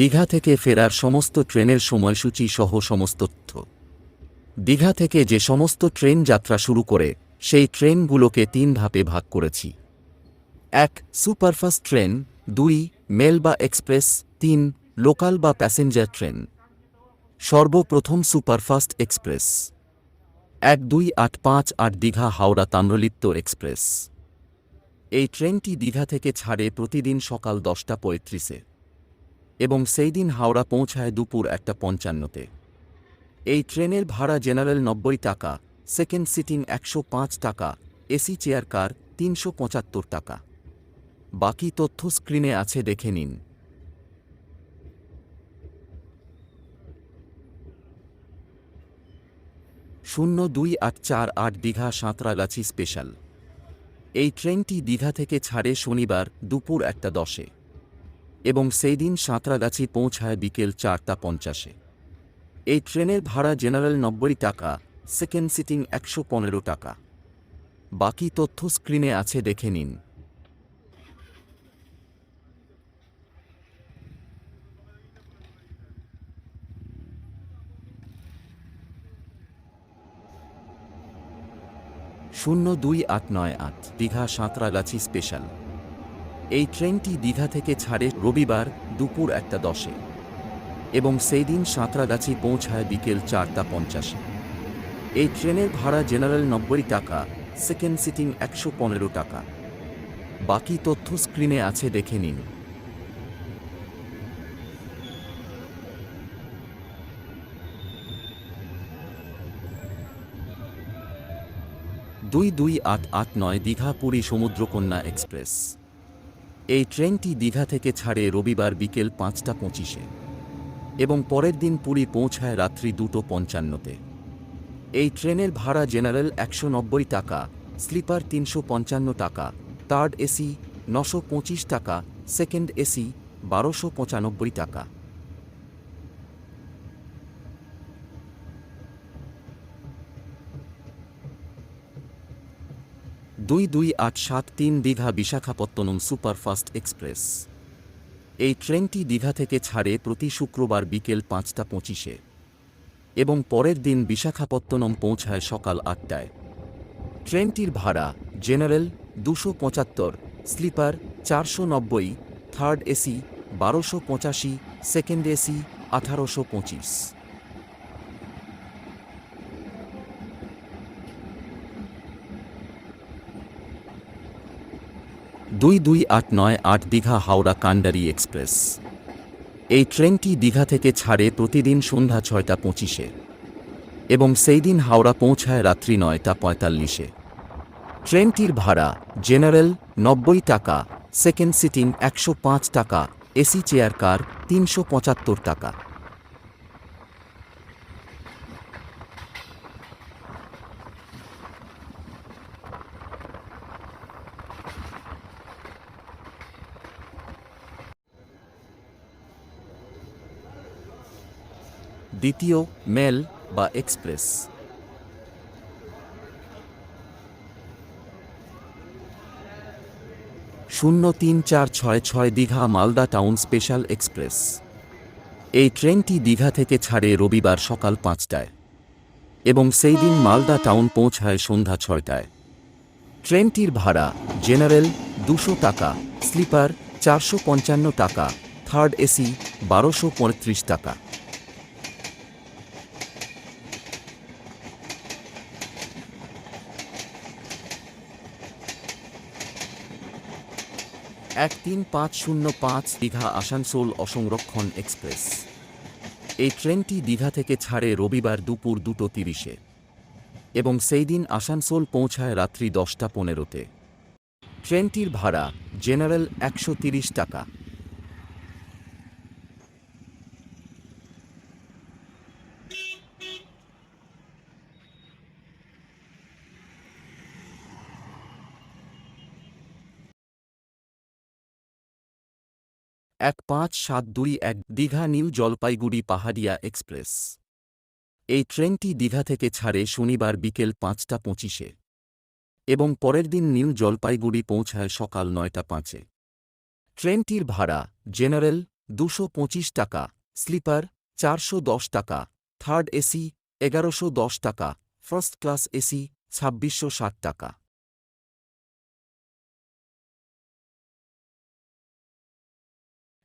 দীঘা থেকে ফেরার সমস্ত ট্রেনের সময়সূচি সহ সমস্ত তথ্য। দীঘা থেকে যে সমস্ত ট্রেন যাত্রা শুরু করে, সেই ট্রেনগুলোকে তিন ধাপে ভাগ করেছি। এক, সুপারফাস্ট ট্রেন, দুই মেল বা এক্সপ্রেস, তিন, লোকাল বা প্যাসেঞ্জার ট্রেন। সর্বপ্রথম সুপারফাস্ট এক্সপ্রেস। এক, দুই, আট, পাঁচ, আট, দীঘা, হাওড়া, তাম্রলিপ্ত এক্সপ্রেস। এই ট্রেনটি দীঘা থেকে ছাড়ে প্রতিদিন সকাল দশটা পঁয়ত্রিশে। এবং সেই দিন হাওড়া পৌঁছায় দুপুর একটা পঞ্চান্নতে। এই ট্রেনের ভাড়া জেনারেল নব্বই টাকা, সেকেন্ড সিটিং একশো পাঁচ টাকা, এসি চেয়ার কার তিনশো পঁচাত্তর টাকা। বাকি তথ্য স্ক্রিনে আছে, দেখে নিন। শূন্য দুই আট চার আট দীঘা সাঁতরাগাছি স্পেশাল। এই ট্রেনটি দীঘা থেকে ছাড়ে শনিবার দুপুর একটা দশে। এবং সেই দিন সাঁতরাগাছি পৌঁছায় বিকেল চারটা পঞ্চাশে। এই ট্রেনের ভাড়া জেনারেল নব্বই টাকা, সেকেন্ড সিটিং একশো পনেরো টাকা। বাকি তথ্য স্ক্রিনে আছে, দেখে নিন। শূন্য দুই আট নয় আট, দীঘা সাঁতরাগাছি স্পেশাল। এই ট্রেনটি দ্বিধা থেকে ছাড়ে রবিবার দুপুর একটা দশে এবং সেই দিন সাঁতরাগাছি পৌঁছায় বিকেল চারটা পঞ্চাশে। এই ট্রেনের ভাড়া জেনারেল নব্বই টাকা, সেকেন্ড সিটিং একশো পনেরো টাকা। বাকি তথ্য স্ক্রিনে আছে দেখে নিন। দুই দুই আট আট নয় দীঘা পুরী সমুদ্রকন্যা এক্সপ্রেস। এই ট্রেনটি দীঘা থেকে ছাড়ে রবিবার বিকেল পাঁচটা পঁচিশে এবং পরের দিন পুরী পৌঁছায় রাত্রি দুটো পঞ্চান্নতে। এই ট্রেনের ভাড়া জেনারেল একশো নব্বই টাকা, স্লিপার তিনশো পঞ্চান্ন টাকা থার্ড এসি নশো টাকা, সেকেন্ড এসি বারোশো টাকা। দুই দুই আট সাত তিন দীঘা বিশাখাপত্তনম সুপারফাস্ট এক্সপ্রেস। এই ট্রেনটি দীঘা থেকে ছাড়ে প্রতি শুক্রবার বিকেল পাঁচটা পঁচিশে এবং পরের দিন বিশাখাপত্তনম পৌঁছায় সকাল আটটায়। ট্রেনটির ভাড়া জেনারেল দুশো পঁচাত্তর, স্লিপার চারশো নব্বই, থার্ড এসি বারোশো পঁচাশি, সেকেন্ড এসি আঠারোশো পঁচিশ। দুই দুই আট নয় আট দীঘা হাওড়া কান্ডারি এক্সপ্রেস। এই ট্রেনটি দীঘা থেকে ছাড়ে প্রতিদিন সন্ধ্যা ছয়টা পঁচিশে এবং সেই দিন হাওড়া পৌঁছায় রাত্রি নয়টা পঁয়তাল্লিশে। ট্রেনটির ভাড়া জেনারেল নব্বই টাকা, সেকেন্ড সিটিং একশো পাঁচ টাকা, এসি চেয়ার কার তিনশো পঁচাত্তর টাকা। দ্বিতীয় মেল বা এক্সপ্রেস। শূন্য তিন চার ছয় ছয় Digha Malda town special express. এই ট্রেনটি দীঘা থেকে ছাড়ে রবিবার সকাল পাঁচটায় এবং সেই দিন মালদা টাউন পৌঁছায় সন্ধ্যা ছয়টায়। ট্রেনটির ভাড়া জেনারেল দুশো টাকা, স্লিপার চারশো পঞ্চান্ন টাকা, থার্ড এসি বারোশো পঁয়ত্রিশ টাকা। এক তিন পাঁচ শূন্য পাঁচ দীঘা আসানসোল অসংরক্ষণ এক্সপ্রেস। এই ট্রেনটি দীঘা থেকে ছাড়ে রবিবার দুপুর দুটো তিরিশে। এবং সেই দিন আসানসোল পৌঁছায় রাত্রি দশটা পনেরোতে। ট্রেনটির ভাড়া জেনারেল একশো টাকা। এক পাঁচ সাত দুই এক দীঘা নিউ জলপাইগুড়ি পাহাড়িয়া এক্সপ্রেস। এই ট্রেনটি দীঘা থেকে ছাড়ে শনিবার বিকেল পাঁচটা পঁচিশে এবং পরের দিন নিউ জলপাইগুড়ি পৌঁছায় সকাল নয়টা পাঁচে। ট্রেনটির ভাড়া জেনারেল দুশো পঁচিশ টাকা, স্লিপার চারশো দশ টাকা, থার্ড এসি এগারোশো দশ টাকা, ফার্স্ট ক্লাস এসি ছাব্বিশশো ষাট টাকা।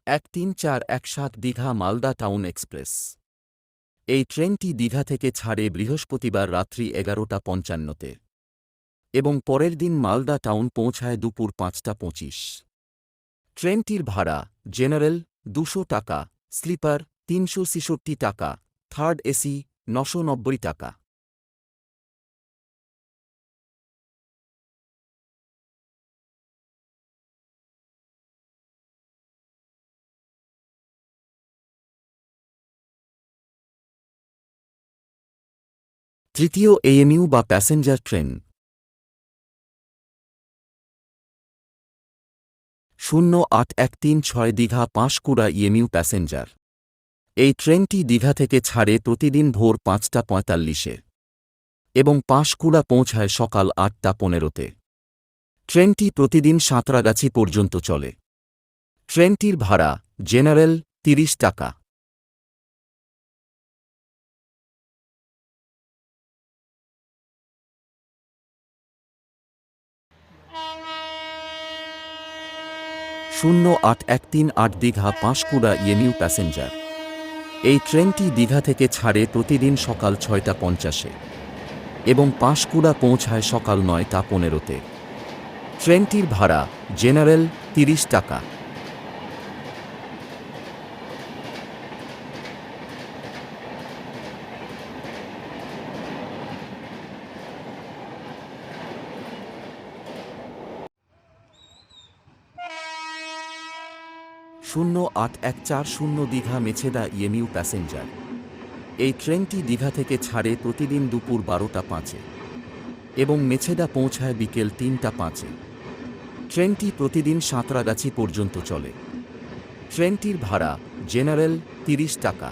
এক তিন চার এক সাত দীঘা মালদা টাউন এক্সপ্রেস। এই ট্রেনটি দীঘা থেকে ছাড়ে বৃহস্পতিবার রাত্রি এগারোটা পঞ্চান্নতে এবং পরের দিন মালদা টাউন পৌঁছায় দুপুর পাঁচটা পঁচিশ। ট্রেনটির ভাড়া জেনারেল দুশো টাকা, স্লিপার তিনশো ছেষট্টি টাকা, থার্ড এসি নশো টাকা। তৃতীয় এএমইউ বা প্যাসেঞ্জার ট্রেন শূন্য আট এক তিন ছয় দীঘা পাঁশকুড়া ইএমইউ প্যাসেঞ্জার এই ট্রেনটি দীঘা থেকে ছাড়ে প্রতিদিন ভোর পাঁচটা পঁয়তাল্লিশে এবং পাঁশকুড়া পৌঁছায় সকাল আটটা পনেরোতে। ট্রেনটি প্রতিদিন সাঁতরাগাছি পর্যন্ত চলে। ট্রেনটির ভাড়া জেনারেল তিরিশ টাকা। শূন্য আট এক তিন আট দীঘা পাঁশকুড়া ইয়েমিউ প্যাসেঞ্জার। এই ট্রেনটি দীঘা থেকে ছাড়ে প্রতিদিন সকাল ছয়টা পঞ্চাশে এবং পাঁশকুড়া পৌঁছায় সকাল নয়টা পনেরোতে। ট্রেনটির ভাড়া জেনারেল তিরিশ টাকা। শূন্য আট এক চার শূন্য দীঘা মেছেদা ইয়েমিউ প্যাসেঞ্জার। এই ট্রেনটি দীঘা থেকে ছাড়ে প্রতিদিন দুপুর বারোটা পাঁচে এবং মেছেদা পৌঁছায় বিকেল তিনটা পাঁচে। ট্রেনটি প্রতিদিন সাঁতরাগাছি পর্যন্ত চলে। ট্রেনটির ভাড়া জেনারেল তিরিশ টাকা।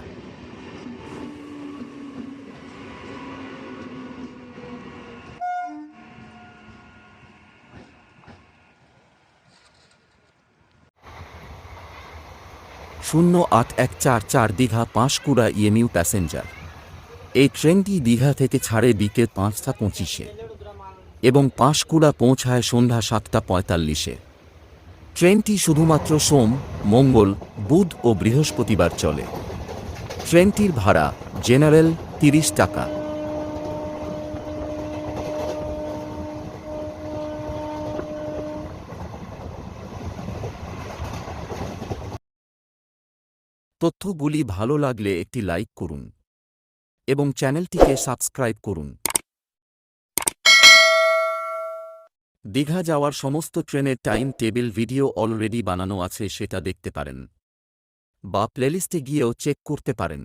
শূন্য আট এক চার চার দীঘা পাঁশকুড়া ইএমইউ প্যাসেঞ্জার। এই ট্রেনটি দীঘা থেকে ছাড়ে বিকেল পাঁচটা পঁচিশে এবং পাঁশকুড়া পৌঁছায় সন্ধ্যা সাতটা পঁয়তাল্লিশে। ট্রেনটি শুধুমাত্র সোম, মঙ্গল, বুধ ও বৃহস্পতিবার চলে। ট্রেনটির ভাড়া জেনারেল তিরিশ টাকা। তথ্যগুলি ভালো লাগলে একটি লাইক করুন এবং চ্যানেলটিকে সাবস্ক্রাইব করুন। দীঘা যাওয়ার সমস্ত ট্রেনের টাইম টেবিল ভিডিও অলরেডি বানানো আছে, সেটা দেখতে পারেন বা প্লেলিস্টে গিয়েও চেক করতে পারেন।